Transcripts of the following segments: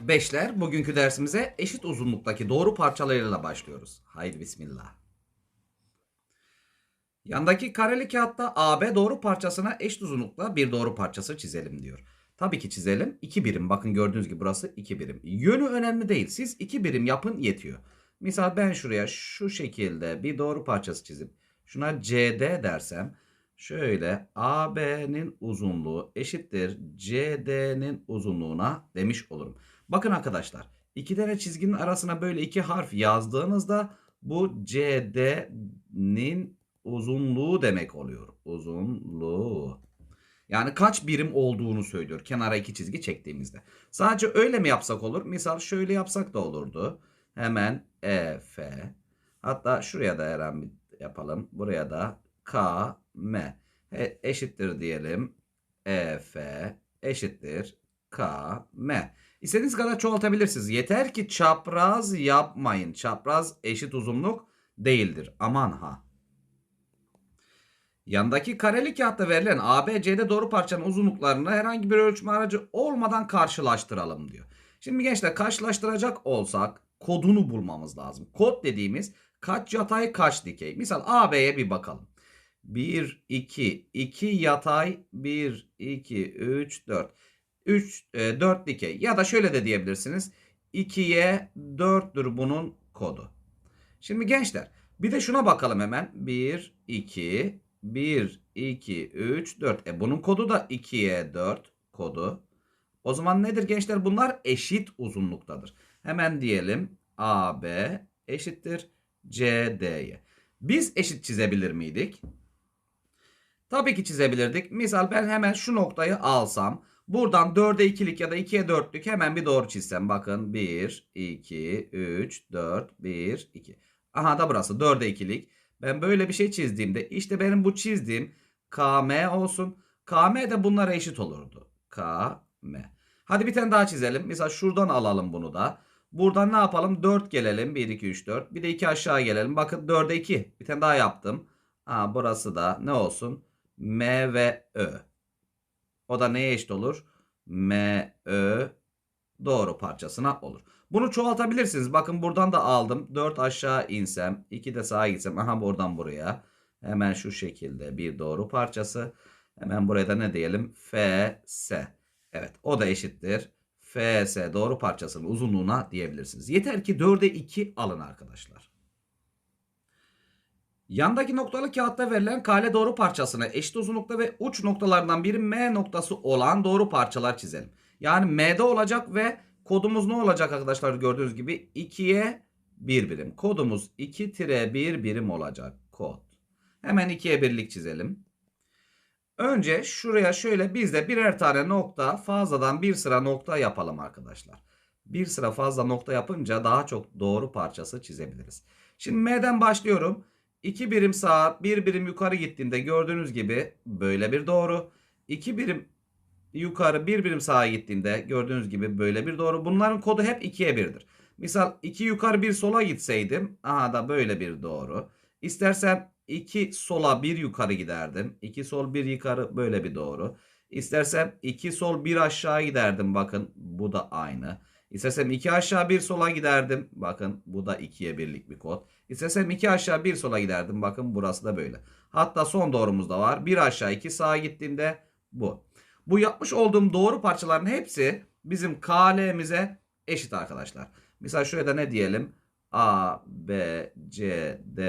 Beşler bugünkü dersimize eşit uzunluktaki doğru parçalarıyla başlıyoruz. Haydi bismillah. Yandaki kareli kağıtta AB doğru parçasına eşit uzunlukta bir doğru parçası çizelim diyor. Tabii ki çizelim. 2 birim. Bakın gördüğünüz gibi burası 2 birim. Yönü önemli değil. Siz 2 birim yapın yetiyor. Misal ben şuraya şu şekilde bir doğru parçası çizip şuna CD dersem şöyle AB'nin uzunluğu eşittir CD'nin uzunluğuna demiş olurum. Bakın arkadaşlar iki tane çizginin arasına böyle iki harf yazdığınızda bu CD'nin uzunluğu demek oluyor. Uzunluğu. Yani kaç birim olduğunu söylüyor kenara iki çizgi çektiğimizde. Sadece öyle mi yapsak olur? Misal şöyle yapsak da olurdu. Hemen EF. Hatta şuraya da herhangi yapalım. Buraya da K, M. E, eşittir diyelim. EF eşittir K, M. İstediğiniz kadar çoğaltabilirsiniz. Yeter ki çapraz yapmayın. Çapraz eşit uzunluk değildir. Aman ha. Yandaki kareli kağıtta verilen ABCD doğru parçanın uzunluklarını herhangi bir ölçme aracı olmadan karşılaştıralım diyor. Şimdi gençler karşılaştıracak olsak kodunu bulmamız lazım. Kod dediğimiz kaç yatay kaç dikey. Misal AB'ye bir bakalım. 1, 2, 2 yatay, 1, 2, 3, 4. 3, 4 dikey. Ya da şöyle de diyebilirsiniz. 2'ye 4'tür bunun kodu. Şimdi gençler bir de şuna bakalım hemen. 1, 2, 1, 2, 3, 4. E bunun kodu da 2'ye 4 kodu. O zaman nedir gençler? Bunlar eşit uzunluktadır. Hemen diyelim AB eşittir CD'ye. Biz eşit çizebilir miydik? Tabii ki çizebilirdik. Misal ben hemen şu noktayı alsam. Buradan 4'e 2'lik ya da 2'ye 4'lük hemen bir doğru çizsem. Bakın 1, 2, 3, 4, 1, 2. Aha da burası 4'e 2'lik. Ben böyle bir şey çizdiğimde işte benim bu çizdiğim KM olsun. KM de bunlara eşit olurdu. KM. Hadi bir tane daha çizelim. Mesela şuradan alalım bunu da. Buradan ne yapalım? 4 gelelim. 1, 2, 3, 4. Bir de 2 aşağı gelelim. Bakın 4'e 2. Bir tane daha yaptım. Ha, burası da ne olsun? M ve Ö. O da neye eşit olur? M, Ö doğru parçasına olur. Bunu çoğaltabilirsiniz. Bakın buradan da aldım. 4 aşağı insem. 2 de sağa gitsem. Aha buradan buraya. Hemen şu şekilde bir doğru parçası. Hemen buraya da ne diyelim? F, S. Evet o da eşittir. F, S doğru parçasının uzunluğuna diyebilirsiniz. Yeter ki 4'e 2 alın arkadaşlar. Yandaki noktalı kağıtta verilen kale doğru parçasına eşit uzunlukta ve uç noktalarından biri M noktası olan doğru parçalar çizelim. Yani M'de olacak ve kodumuz ne olacak arkadaşlar gördüğünüz gibi 2'ye 1 birim. Kodumuz 2-1 birim olacak kod. Hemen 2'ye birlik çizelim. Önce şuraya şöyle biz de birer tane nokta fazladan bir sıra nokta yapalım arkadaşlar. Bir sıra fazla nokta yapınca daha çok doğru parçası çizebiliriz. Şimdi M'den başlıyorum. 2 birim sağa, 1 birim yukarı gittiğinde gördüğünüz gibi böyle bir doğru. 2 birim yukarı, 1 birim sağa gittiğinde gördüğünüz gibi böyle bir doğru. Bunların kodu hep 2'ye 1'dir. Misal 2 yukarı 1 sola gitseydim aha da böyle bir doğru. İstersem 2 sola 1 yukarı giderdim. 2 sol 1 yukarı böyle bir doğru. İstersem 2 sol 1 aşağı giderdim. Bakın bu da aynı. İstersem 2 aşağı 1 sola giderdim. Bakın bu da 2'ye birlik bir kod. İstesem 2 aşağı 1 sola giderdim. Bakın burası da böyle. Hatta son doğrumuz da var. 1 aşağı 2 sağa gittiğimde bu. Bu yapmış olduğum doğru parçaların hepsi bizim KL'mize eşit arkadaşlar. Mesela şuraya ne diyelim? A, B, C, D,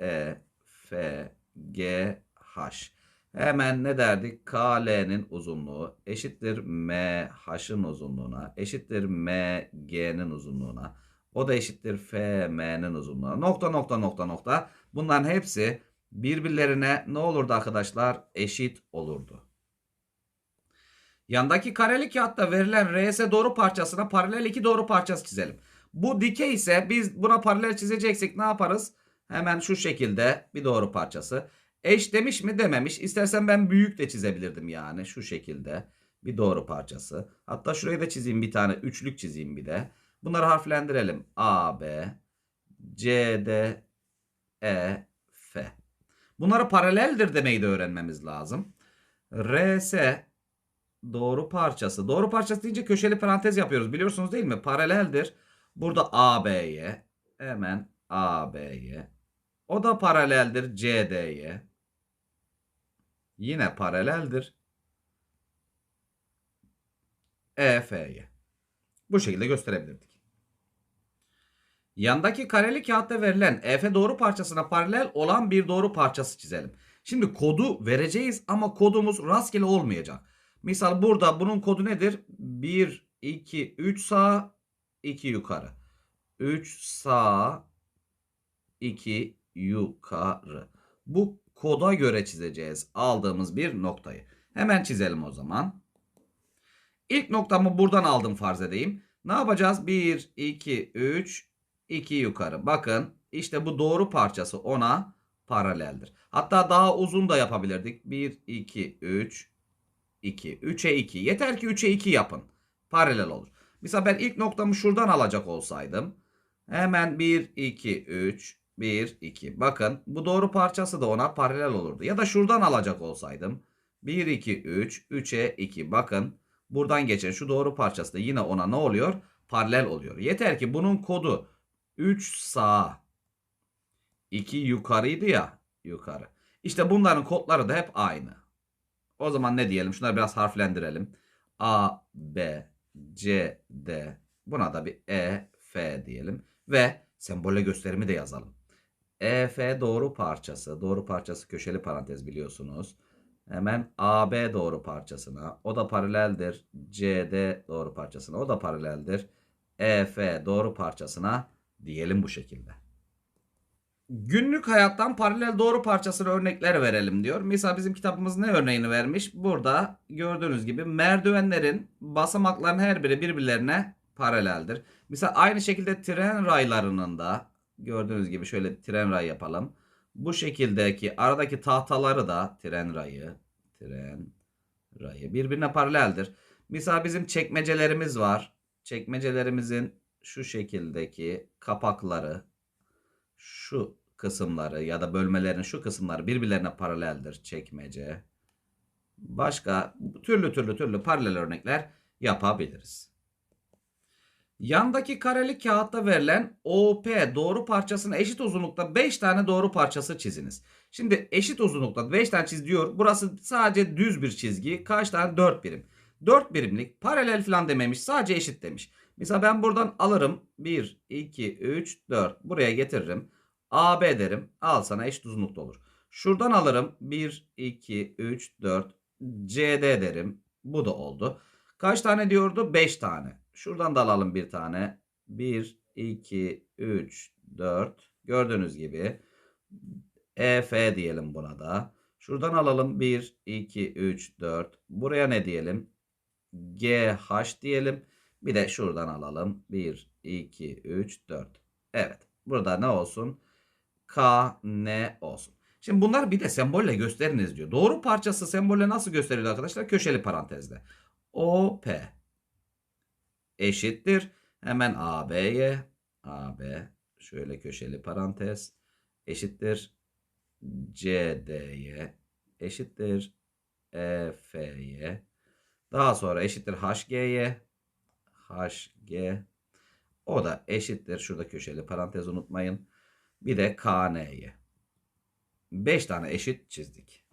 E, F, G, H. Hemen ne derdik? KL'nin uzunluğu eşittir MH'ın uzunluğuna, eşittir MG'nin uzunluğuna. O da eşittir FM'nin uzunluğuna. Nokta nokta nokta nokta. Bunların hepsi birbirlerine ne olurdu arkadaşlar? Eşit olurdu. Yandaki kareli kağıtta verilen RS doğru parçasına paralel iki doğru parçası çizelim. Bu dikey ise biz buna paralel çizeceksek ne yaparız? Hemen şu şekilde bir doğru parçası. Eş demiş mi dememiş. İstersen ben büyük de çizebilirdim yani şu şekilde. Bir doğru parçası. Hatta şurayı da çizeyim bir tane. Üçlük çizeyim bir de. Bunları harflendirelim. A, B, C, D, E, F. Bunları paraleldir demeyi de öğrenmemiz lazım. RS doğru parçası. Doğru parçası deyince köşeli parantez yapıyoruz. Biliyorsunuz değil mi? Paraleldir. Burada AB'ye. Hemen AB'ye. O da paraleldir CD'ye. Yine paraleldir. EF'ye. Bu şekilde gösterebilirdik. Yandaki kareli kağıtta verilen EF doğru parçasına paralel olan bir doğru parçası çizelim. Şimdi kodu vereceğiz ama kodumuz rastgele olmayacak. Misal burada bunun kodu nedir? 1, 2, 3 sağ, 2 yukarı. 3 sağ, 2 yukarı. Bu koda göre çizeceğiz aldığımız bir noktayı. Hemen çizelim o zaman. İlk noktamı buradan aldım farz edeyim. Ne yapacağız? 1, 2, 3, 2 yukarı. Bakın işte bu doğru parçası ona paraleldir. Hatta daha uzun da yapabilirdik. 1, 2, 3, 2. 3'e 2. Yeter ki 3'e 2 yapın. Paralel olur. Mesela ben ilk noktamı şuradan alacak olsaydım. Hemen 1, 2, 3, 1, 2. Bakın bu doğru parçası da ona paralel olurdu. Ya da şuradan alacak olsaydım. 1, 2, 3, 3'e 2. Bakın buradan geçen şu doğru parçası da yine ona ne oluyor? Paralel oluyor. Yeter ki bunun kodu 3 sağ 2 yukarıydı ya yukarı. İşte bunların kodları da hep aynı. O zaman ne diyelim? Şunları biraz harflendirelim. A, B, C, D. Buna da bir E, F diyelim. Ve sembolle gösterimi de yazalım. E, F doğru parçası. Doğru parçası köşeli parantez biliyorsunuz. Hemen AB doğru parçasına. O da paraleldir. CD doğru parçasına. O da paraleldir. EF doğru parçasına diyelim bu şekilde. Günlük hayattan paralel doğru parçasına örnekler verelim diyor. Mesela bizim kitabımız ne örneğini vermiş? Burada gördüğünüz gibi merdivenlerin basamakların her biri birbirlerine paraleldir. Mesela aynı şekilde tren raylarının da gördüğünüz gibi şöyle tren ray yapalım. Bu şekildeki aradaki tahtaları da tren rayı, tren rayı birbirine paraleldir. Mesela bizim çekmecelerimiz var. Çekmecelerimizin şu şekildeki kapakları şu kısımları ya da bölmelerin şu kısımları birbirlerine paraleldir çekmece. Başka türlü türlü türlü paralel örnekler yapabiliriz. Yandaki kareli kağıtta verilen OP doğru parçasına eşit uzunlukta 5 tane doğru parçası çiziniz. Şimdi eşit uzunlukta 5 tane çiz diyor. Burası sadece düz bir çizgi. Kaç tane? 4 birim. 4 birimlik paralel falan dememiş. Sadece eşit demiş. Mesela ben buradan alırım. 1, 2, 3, 4. Buraya getiririm. AB derim. Al sana eşit uzunlukta olur. Şuradan alırım. 1, 2, 3, 4. CD derim. Bu da oldu. Kaç tane diyordu? 5 tane. Şuradan da alalım bir tane. 1, 2, 3, 4. Gördüğünüz gibi. EF diyelim buna da. Şuradan alalım 1, 2, 3, 4. Buraya ne diyelim? GH diyelim. Bir de şuradan alalım. 1, 2, 3, 4. Evet. Burada ne olsun? K, N olsun. Şimdi bunlar bir de sembolle gösteriniz diyor. Doğru parçası sembolle nasıl gösteriliyor arkadaşlar? Köşeli parantezle. O, P eşittir. Hemen AB'ye AB şöyle köşeli parantez eşittir. CD'ye eşittir. EF'ye daha sonra eşittir HG'ye HG o da eşittir. Şurada köşeli parantez unutmayın. Bir de KN'ye. 5 tane eşit çizdik.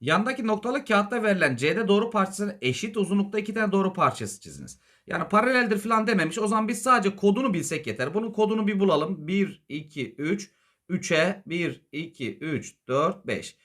Yandaki noktalı kağıtta verilen CD doğru parçasının eşit uzunlukta iki tane doğru parçası çiziniz. Yani paraleldir falan dememiş. O zaman biz sadece kodunu bilsek yeter. Bunun kodunu bir bulalım. 1, 2, 3. 3'e 1, 2, 3, 4, 5.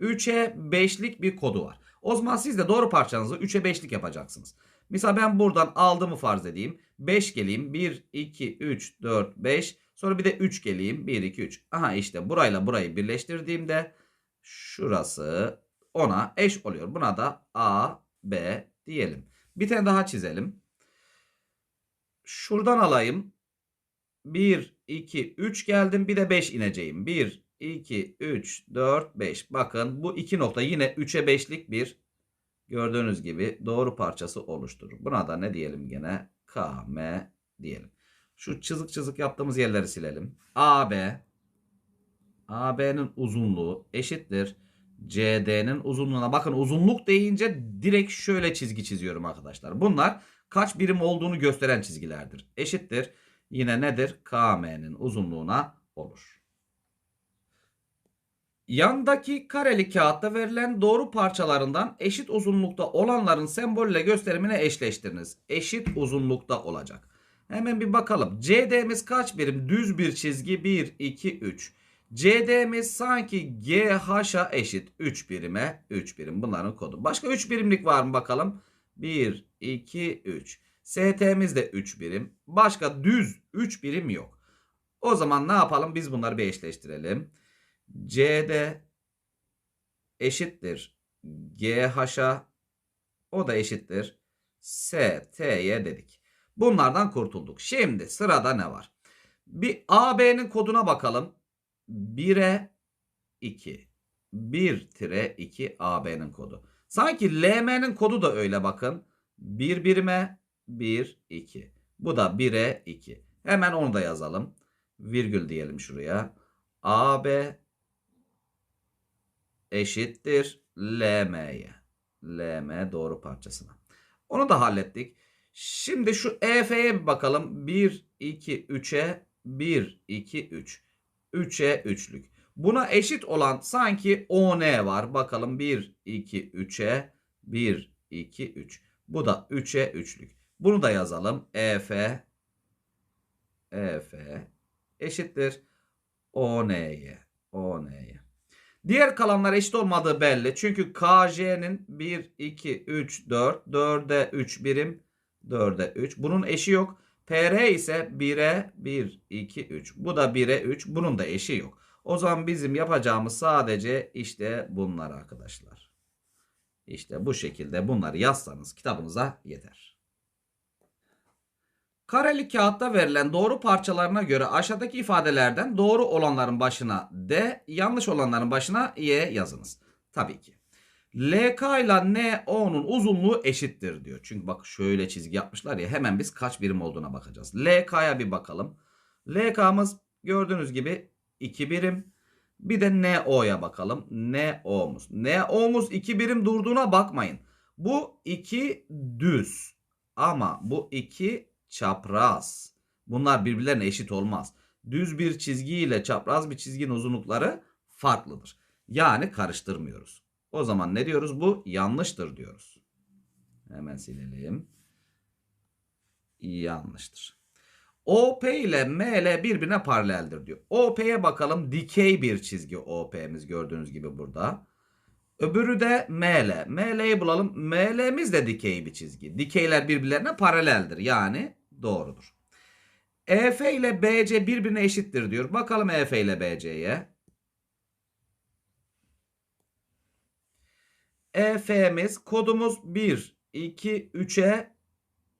3'e 5'lik bir kodu var. O zaman siz de doğru parçanızı 3'e 5'lik yapacaksınız. Mesela ben buradan aldığımı farz edeyim. 5 geleyim. 1, 2, 3, 4, 5. Sonra bir de 3 geleyim. 1, 2, 3. Aha işte burayla burayı birleştirdiğimde şurası ona eş oluyor. Buna da A, B diyelim. Bir tane daha çizelim. Şuradan alayım. 1, 2, 3 geldim. Bir de 5 ineceğim. 1, 2, 3, 4, 5. Bakın bu iki nokta yine 3'e 5'lik bir gördüğünüz gibi doğru parçası oluşturur. Buna da ne diyelim gene? K, M diyelim. Şu çizik çizik yaptığımız yerleri silelim. AB AB'nin uzunluğu eşittir. CD'nin uzunluğuna. Bakın uzunluk deyince direkt şöyle çizgi çiziyorum arkadaşlar. Bunlar kaç birim olduğunu gösteren çizgilerdir. Eşittir. Yine nedir? KM'nin uzunluğuna olur. Yandaki kareli kağıtta verilen doğru parçalarından eşit uzunlukta olanların sembolle gösterimine eşleştiriniz. Eşit uzunlukta olacak. Hemen bir bakalım. CD'miz kaç birim? Düz bir çizgi 1, 2, 3. CD'miz sanki GH'a eşit. 3 birime 3 birim. Bunların kodu. Başka 3 birimlik var mı bakalım? 1, 2, 3. ST'miz de 3 birim. Başka düz 3 birim yok. O zaman ne yapalım? Biz bunları bir eşleştirelim. CD eşittir GH'a o da eşittir ST'ye dedik. Bunlardan kurtulduk. Şimdi sırada ne var? Bir AB'nin koduna bakalım. 1'e 2. 1 tire 2 AB'nin kodu. Sanki LM'nin kodu da öyle bakın. 1 birime 1 2. Bu da 1'e 2. Hemen onu da yazalım. Virgül diyelim şuraya. AB eşittir LM'ye. LM doğru parçasına. Onu da hallettik. Şimdi şu EF'ye bir bakalım. 1, 2, 3'e 1, 2, 3. 3'e 3'lük. Buna eşit olan sanki ON var. Bakalım 1, 2, 3'e 1, 2, 3. Bu da 3'e 3'lük. Bunu da yazalım. EF EF eşittir ON'ye. ON'ye. Diğer kalanlar eşit olmadığı belli. Çünkü KJ'nin 1, 2, 3, 4. 4'e 3 birim. 4'e 3. Bunun eşi yok. PR ise 1'e 1, 2, 3. Bu da 1'e 3. Bunun da eşi yok. O zaman bizim yapacağımız sadece işte bunlar arkadaşlar. İşte bu şekilde bunları yazsanız kitabınıza yeter. Kareli kağıtta verilen doğru parçalarına göre aşağıdaki ifadelerden doğru olanların başına D, yanlış olanların başına Y yazınız. Tabii ki. LK ile NO'nun uzunluğu eşittir diyor. Çünkü bak şöyle çizgi yapmışlar ya hemen biz kaç birim olduğuna bakacağız. LK'ya bir bakalım. LK'mız gördüğünüz gibi 2 birim. Bir de NO'ya bakalım. NO'muz. NO'muz 2 birim durduğuna bakmayın. Bu 2 düz. Ama bu 2 çapraz. Bunlar birbirlerine eşit olmaz. Düz bir çizgi ile çapraz bir çizginin uzunlukları farklıdır. Yani karıştırmıyoruz. O zaman ne diyoruz? Bu yanlıştır diyoruz. Hemen silelim. Yanlıştır. OP ile ML birbirine paraleldir diyor. OP'ye bakalım. Dikey bir çizgi OP'miz gördüğünüz gibi burada. Öbürü de ML. ML'yi bulalım. ML'miz de dikey bir çizgi. Dikeyler birbirlerine paraleldir. Yani doğrudur. EF ile BC birbirine eşittir diyor. Bakalım EF ile BC'ye. EF'miz kodumuz 1, 2, 3'e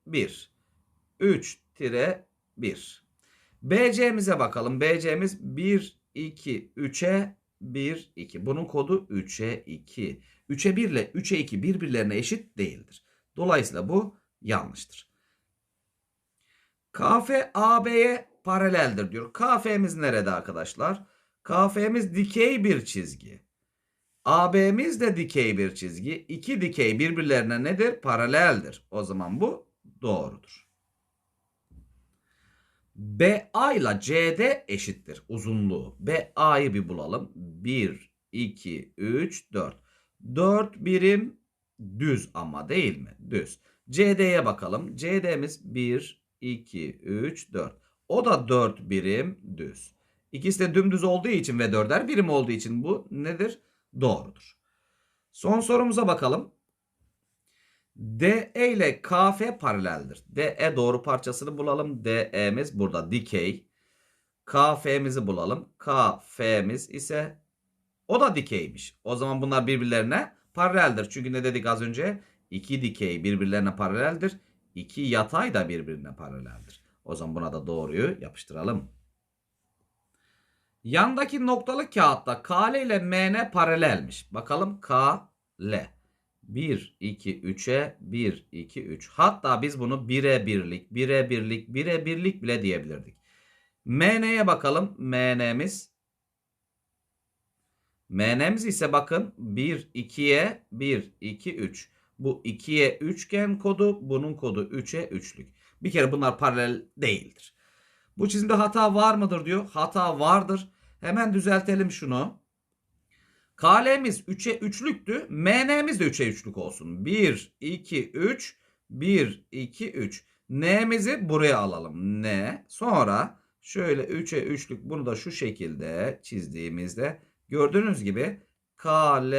1. 3 tire 1. BC'mize bakalım. BC'miz 1, 2, 3'e 1, 2. Bunun kodu 3'e 2. 3'e 1 ile 3'e 2 birbirlerine eşit değildir. Dolayısıyla bu yanlıştır. KF AB'ye paraleldir diyor. KF'miz nerede arkadaşlar? KF'miz dikey bir çizgi. AB'miz de dikey bir çizgi. İki dikey birbirlerine nedir? Paraleldir. O zaman bu doğrudur. BA ile CD eşittir uzunluğu. BA'yı bir bulalım. 1, 2, 3, 4. 4 birim düz ama değil mi? Düz. CD'ye bakalım. CD'miz 1, 2, 3, 4. O da 4 birim düz. İkisi de dümdüz olduğu için ve dörder birim olduğu için bu nedir? Doğrudur. Son sorumuza bakalım. DE ile KF paraleldir. DE doğru parçasını bulalım. DE'miz burada dikey. KF'mizi bulalım. KF'miz ise o da dikeymiş. O zaman bunlar birbirlerine paraleldir. Çünkü ne dedik az önce? İki dikey birbirlerine paraleldir. İki yatay da birbirine paraleldir. O zaman buna da doğruyu yapıştıralım. Yandaki noktalı kağıtta KL ile MN paralelmiş. Bakalım KL. 1, 2, 3'e 1, 2, 3. Hatta biz bunu 1'e birlik, 1'e birlik, 1'e birlik bile diyebilirdik. MN'ye bakalım. MN'miz MN'miz ise bakın 1, 2'ye 1, 2, 3. Bu 2'ye üçgen kodu, bunun kodu 3'e üçlük. Bir kere bunlar paralel değildir. Bu çizimde hata var mıdır diyor. Hata vardır. Hemen düzeltelim şunu. KL'miz 3'e üçlüktü. MN'miz de 3'e üçlük olsun. 1, 2, 3. 1, 2, 3. N'mizi buraya alalım. N. Sonra şöyle 3'e üçlük bunu da şu şekilde çizdiğimizde gördüğünüz gibi KL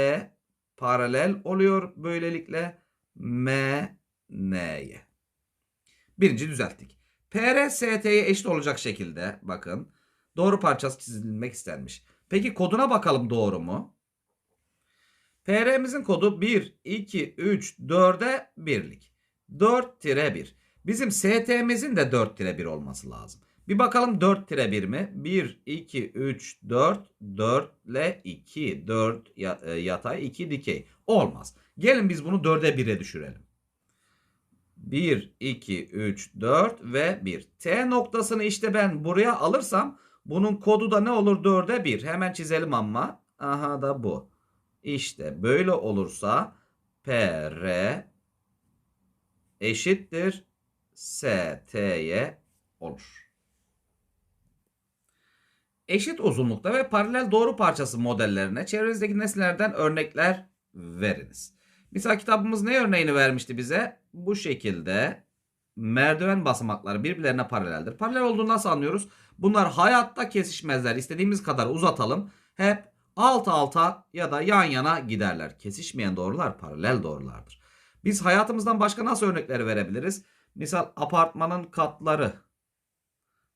paralel oluyor böylelikle M N'ye. Birinci düzelttik. PR ST'ye eşit olacak şekilde bakın doğru parçası çizilmek istenmiş. Peki koduna bakalım doğru mu? PR'mizin kodu 1, 2, 3, 4'e 1'lik. 4-1. Bizim ST'mizin de 4-1 olması lazım. Bir bakalım 4-1 mi? 1, 2, 3, 4, 4 ile 2. 4 e, yatay, 2 dikey. Olmaz. Gelin biz bunu 4'e 1'e düşürelim. 1, 2, 3, 4 ve 1. T noktasını işte ben buraya alırsam bunun kodu da ne olur 4'e 1. Hemen çizelim ama. Aha da bu. İşte böyle olursa PR eşittir ST'ye olur. Eşit uzunlukta ve paralel doğru parçası modellerine çevrenizdeki nesnelerden örnekler veriniz. Misal kitabımız ne örneğini vermişti bize? Bu şekilde merdiven basamakları birbirlerine paraleldir. Paralel olduğunu nasıl anlıyoruz? Bunlar hayatta kesişmezler. İstediğimiz kadar uzatalım. Hep alt alta ya da yan yana giderler. Kesişmeyen doğrular paralel doğrulardır. Biz hayatımızdan başka nasıl örnekler verebiliriz? Misal apartmanın katları.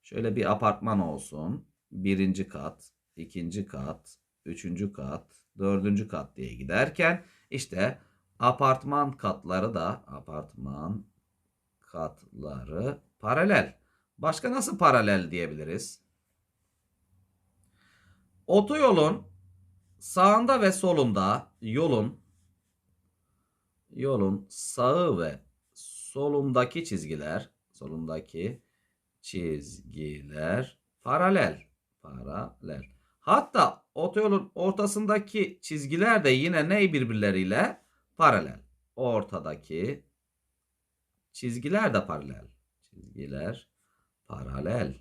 Şöyle bir apartman olsun. Birinci kat, ikinci kat, üçüncü kat, dördüncü kat diye giderken işte apartman katları da apartman katları paralel. Başka nasıl paralel diyebiliriz? Otoyolun sağında ve solunda yolun yolun sağı ve solundaki çizgiler solundaki çizgiler paralel paralel. Hatta otoyolun ortasındaki çizgiler de yine ne birbirleriyle paralel. Ortadaki çizgiler de paralel. Çizgiler paralel.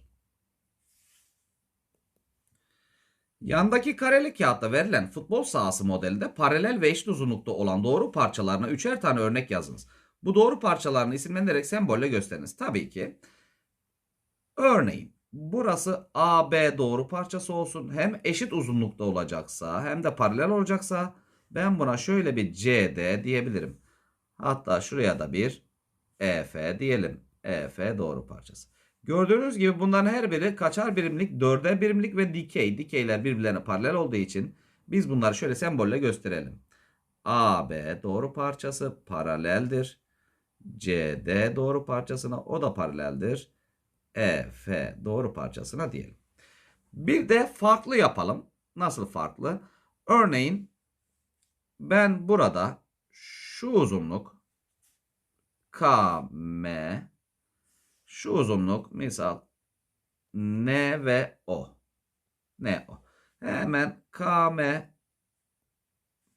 Yandaki kareli kağıtta verilen futbol sahası modelinde paralel ve eşit uzunlukta olan doğru parçalarına üçer tane örnek yazınız. Bu doğru parçalarını isimlendirerek sembolle gösteriniz. Tabii ki. Örneğin burası AB doğru parçası olsun. Hem eşit uzunlukta olacaksa hem de paralel olacaksa ben buna şöyle bir CD diyebilirim. Hatta şuraya da bir EF diyelim. EF doğru parçası. Gördüğünüz gibi bunların her biri kaçar birimlik, dörder birimlik ve dikey. Dikeyler birbirlerine paralel olduğu için biz bunları şöyle sembolle gösterelim. AB doğru parçası paraleldir. CD doğru parçasına o da paraleldir. EF doğru parçasına diyelim. Bir de farklı yapalım. Nasıl farklı? Örneğin ben burada şu uzunluk KM şu uzunluk misal N ve O. N O. Hemen KM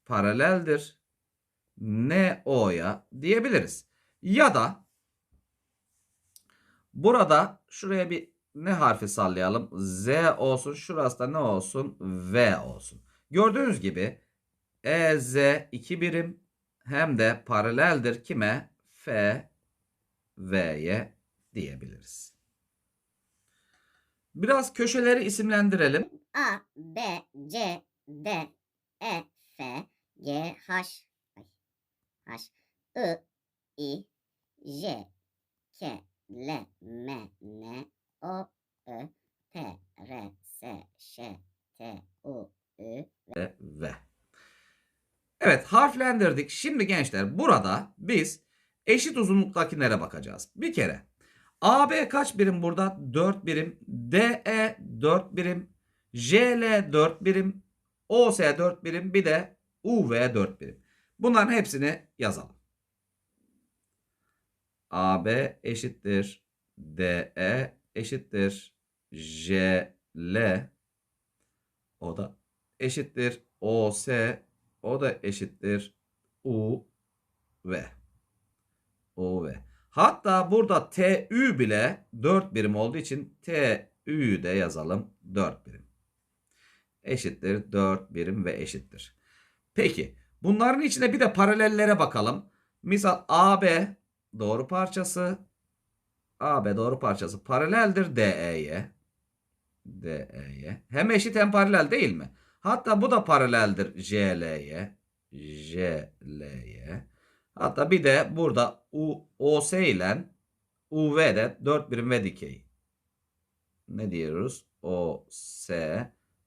paraleldir. N O'ya diyebiliriz. Ya da burada şuraya bir ne harfi sallayalım? Z olsun. Şurası da ne olsun? V olsun. Gördüğünüz gibi EZ 2 birim hem de paraleldir kime? F V'ye diyebiliriz. Biraz köşeleri isimlendirelim. A, B, C, D, E, F, G, H, H, I, I, J, K, L, M, N, O, Ö, P, R, S, Ş, T, U, Ü, ve V. Evet harflendirdik. Şimdi gençler burada biz eşit uzunluktakilere bakacağız. Bir kere AB kaç birim burada? 4 birim. DE 4 birim. JL 4 birim. OS 4 birim. Bir de UV 4 birim. Bunların hepsini yazalım. AB eşittir. DE eşittir. JL o da eşittir. OS o da eşittir U V. U V. Hatta burada TÜ bile 4 birim olduğu için TÜ'yü de yazalım 4 birim. Eşittir 4 birim ve eşittir. Peki bunların içine bir de paralellere bakalım. Misal AB doğru parçası AB doğru parçası paraleldir DE'ye. DE'ye. Hem eşit hem paralel değil mi? Hatta bu da paraleldir JL'ye. JL'ye. Hatta bir de burada U, OS ile UV'de 4 birim ve dikey. Ne diyoruz? OS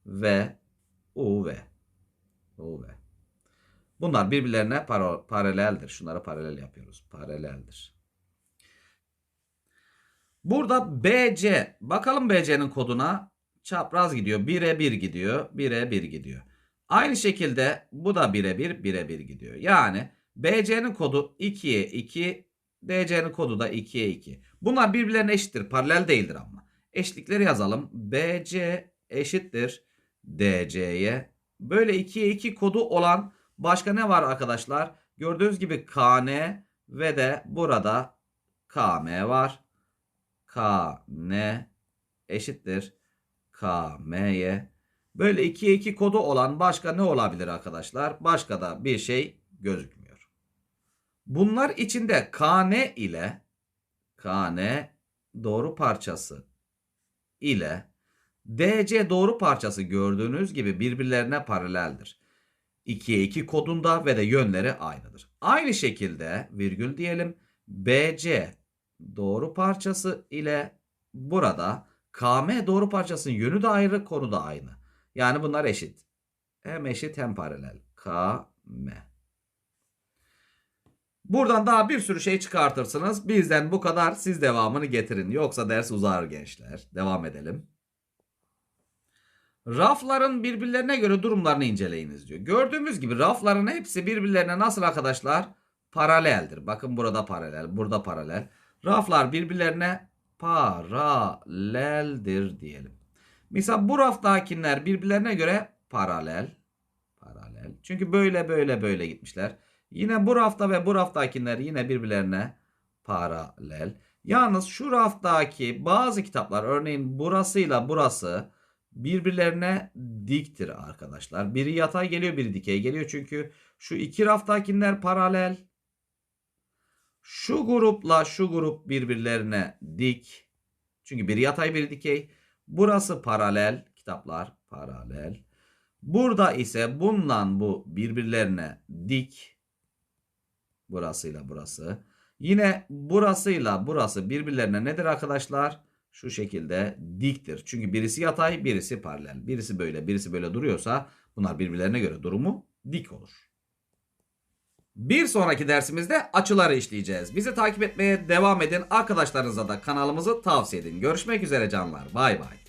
ve UV. UV. Bunlar birbirlerine paro- paraleldir. Şunlara paralel yapıyoruz. Paraleldir. Burada BC. Bakalım BC'nin koduna. Çapraz gidiyor. 1'e 1 gidiyor. 1'e 1 gidiyor. Aynı şekilde bu da 1'e 1, 1'e 1 gidiyor. Yani BC'nin kodu 2'ye 2, DC'nin kodu da 2'ye 2. Bunlar birbirlerine eşittir. Paralel değildir ama. Eşitlikleri yazalım. BC eşittir DC'ye. Böyle 2'ye 2 kodu olan başka ne var arkadaşlar? Gördüğünüz gibi KN ve de burada KM var. KN eşittir KM'ye. Böyle 2'ye 2 kodu olan başka ne olabilir arkadaşlar? Başka da bir şey gözükmüyor. Bunlar içinde KN ile KN doğru parçası ile DC doğru parçası gördüğünüz gibi birbirlerine paraleldir. 2'ye 2 kodunda ve de yönleri aynıdır. Aynı şekilde virgül diyelim BC doğru parçası ile burada KM doğru parçasının yönü de ayrı, konu da aynı. Yani bunlar eşit. Hem eşit hem paralel. KM. Buradan daha bir sürü şey çıkartırsınız. Bizden bu kadar. Siz devamını getirin. Yoksa ders uzar gençler. Devam edelim. Rafların birbirlerine göre durumlarını inceleyiniz diyor. Gördüğümüz gibi rafların hepsi birbirlerine nasıl arkadaşlar? Paraleldir. Bakın burada paralel, burada paralel. Raflar birbirlerine paraleldir diyelim. Misal bu raftakiler birbirlerine göre paralel. Paralel. Çünkü böyle böyle böyle gitmişler. Yine bu rafta ve bu raftakiler yine birbirlerine paralel. Yalnız şu raftaki bazı kitaplar örneğin burasıyla burası birbirlerine diktir arkadaşlar. Biri yatay geliyor biri dikey geliyor. Çünkü şu iki raftakiler paralel. Şu grupla şu grup birbirlerine dik. Çünkü biri yatay biri dikey. Burası paralel. Kitaplar paralel. Burada ise bundan bu birbirlerine dik. Burasıyla burası. Yine burasıyla burası birbirlerine nedir arkadaşlar? Şu şekilde diktir. Çünkü birisi yatay birisi paralel. Birisi böyle birisi böyle duruyorsa bunlar birbirlerine göre durumu dik olur. Bir sonraki dersimizde açıları işleyeceğiz. Bizi takip etmeye devam edin. Arkadaşlarınıza da kanalımızı tavsiye edin. Görüşmek üzere canlar. Bay bay.